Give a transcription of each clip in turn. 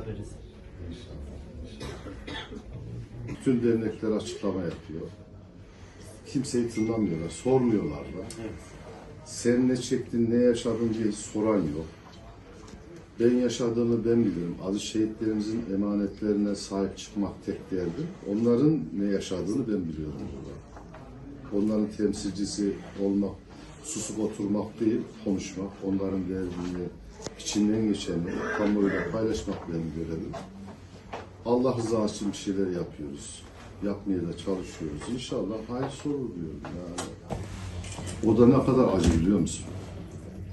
beraberiz. Bütün dernekler açıklama yapıyor. Kimseyi tınlamıyorlar, sormuyorlar da. Evet. Sen ne çektin, ne yaşadın diye soran yok. Ben yaşadığımı ben bilirim. Aziz şehitlerimizin emanetlerine sahip çıkmak tek derdim. Onların ne yaşadığını ben biliyorum burada. Onların temsilcisi olmak, susup oturmak değil, konuşmak. Onların derdini, içinden geçeni kamuoyuyla paylaşmak benim görevim. Allah rızası için bir şeyler yapıyoruz. Yapmaya da çalışıyoruz. İnşallah hayır olur diyorum yani. O da ne kadar acı biliyor musun?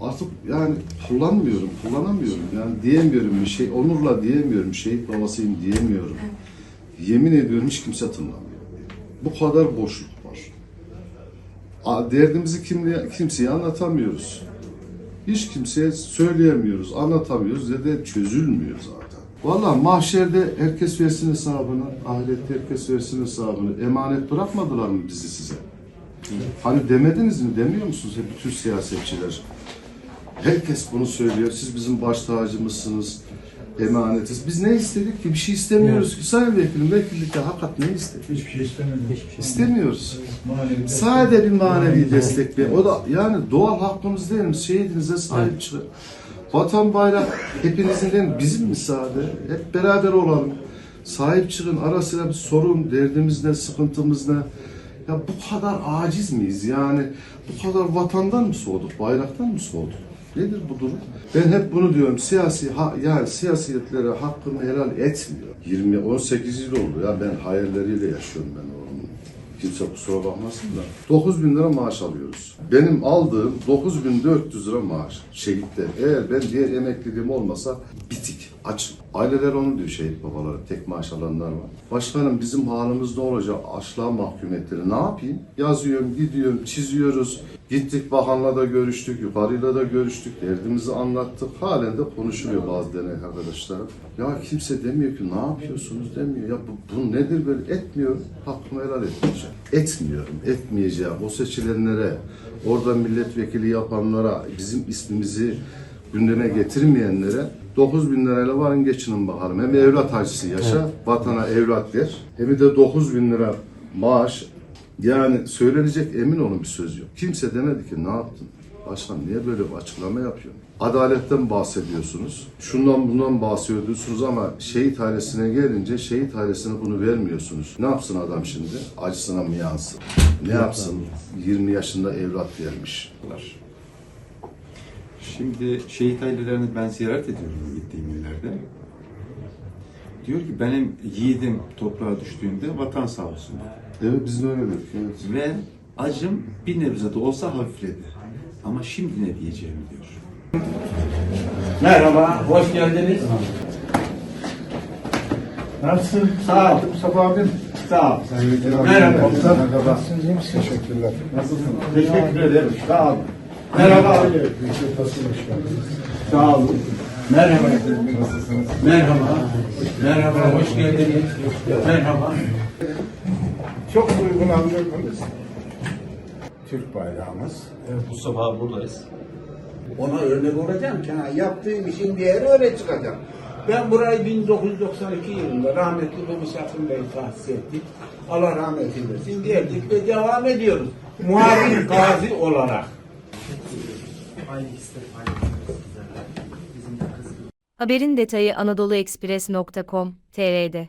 Artık yani kullanmıyorum, kullanamıyorum. Yani diyemiyorum bir şey, onurla diyemiyorum, şehit babasıyım diyemiyorum. Yemin ediyorum hiç kimse tınlamıyor. Bu kadar boşluk var. Derdimizi kimliğe, kimseye anlatamıyoruz. Hiç kimseye söyleyemiyoruz, anlatamıyoruz ya da çözülmüyor zaten. Vallahi mahşerde herkes versin hesabını, ahirette herkes versin hesabını. Emanet bırakmadılar mı bizi size? Hani demediniz mi, demiyor musunuz hep bütün siyasetçiler? Herkes bunu söylüyor. Siz bizim baş tacımızsınız, emanetiz. Biz ne istedik ki? Bir şey istemiyoruz ki. Sayın Vekilim, vekillikte hakikat ne istedik? Hiçbir şey istemedim. İstemiyoruz. Manevi Sadece bir manevi destek bir. O da yani doğal hakkımız değil mi? Şehidinize sahip çıkın. Vatan bayrak hepinizin değil mi? Bizim mi sade? Hep beraber olalım. Sahip çıkın. Ara sıra bir sorun, derdimiz ne, sıkıntımız ne? Ya bu kadar aciz miyiz? Yani bu kadar vatandan mı soğuduk, bayraktan mı soğuduk? Nedir bu durum? Ben hep bunu diyorum. Siyasi ha, yani siyasiyetlere hakkını helal etmiyor. 20 18 yıl oldu ya ben hayalleriyle yaşıyorum ben onun. Kimse kusura bakmasın da. 9 bin lira maaş alıyoruz. Benim aldığım 9400 lira maaş. Şehitler. Eğer ben diğer emekliliğim olmasa bitik, aç. Aileler onu diyor şehit babaları. Tek maaş alanlar var. Başkanım bizim halimiz ne olacak? Açlığa mahkum ettiler. Ne yapayım? Yazıyorum, gidiyorum, çiziyoruz. Gittik bakanla da görüştük, yukarıyla da görüştük. Derdimizi anlattık. Halen de konuşuluyor bazı denek arkadaşlarım. Ya kimse demiyor ki ne yapıyorsunuz demiyor. Ya bu, bu nedir böyle etmiyor. Hakkımı helal etmeyeceğim. Etmiyorum, etmeyeceğim. O seçilenlere, orada milletvekili yapanlara, bizim ismimizi gündeme getirmeyenlere 9 bin lirayla varın geçinin bakalım. Hem evlat acısı yaşa, vatana evlat ver. Hem de 9 bin lira maaş. Yani söylenecek emin olun bir söz yok. Kimse demedi ki ne yaptın? Başkan niye böyle bir açıklama yapıyorsun? Adaletten bahsediyorsunuz. Şundan bundan bahsediyorsunuz ama şehit ailesine gelince şehit ailesine bunu vermiyorsunuz. Ne yapsın adam şimdi? Acısına mı yansın? Ne yapsın? 20 yaşında evlat gelmiş. Şimdi şehit ailelerini ben ziyaret ediyorum gittiğim yerlerde. Diyor ki benim yiğidim toprağa düştüğünde vatan sağ olsun dedi. Evet biz de öyle dedik. Evet. Ve acım bir nebze de olsa hafifledi. Ama şimdi ne diyeceğimi diyor. Merhaba, hoş geldiniz. Nasılsın? Sağ ol. Mustafa abim. Sağ ol. Merhaba. Merhaba. Nasılsınız? iyi misiniz? Teşekkürler. Nasılsın? Teşekkür ederim. Sağ ol. Merhaba. Geldiniz. Sağ olun. Merhaba. Nasılsınız? Merhaba. Merhaba, hoş geldiniz. Merhaba. Çok duygulandırdınız. Türk bayrağımız. Mustafa abi buradayız. Ona örnek olacağım ki ha, yaptığım işin değeri öyle çıkacak. Ben burayı 1992 yılında rahmetli Mehmet Akın Bey tahsis ettik. Allah rahmet eylesin geldik ve devam ediyoruz. Muhabir gazi olarak. Haberin detayı anadoluekspres.com.tr'de.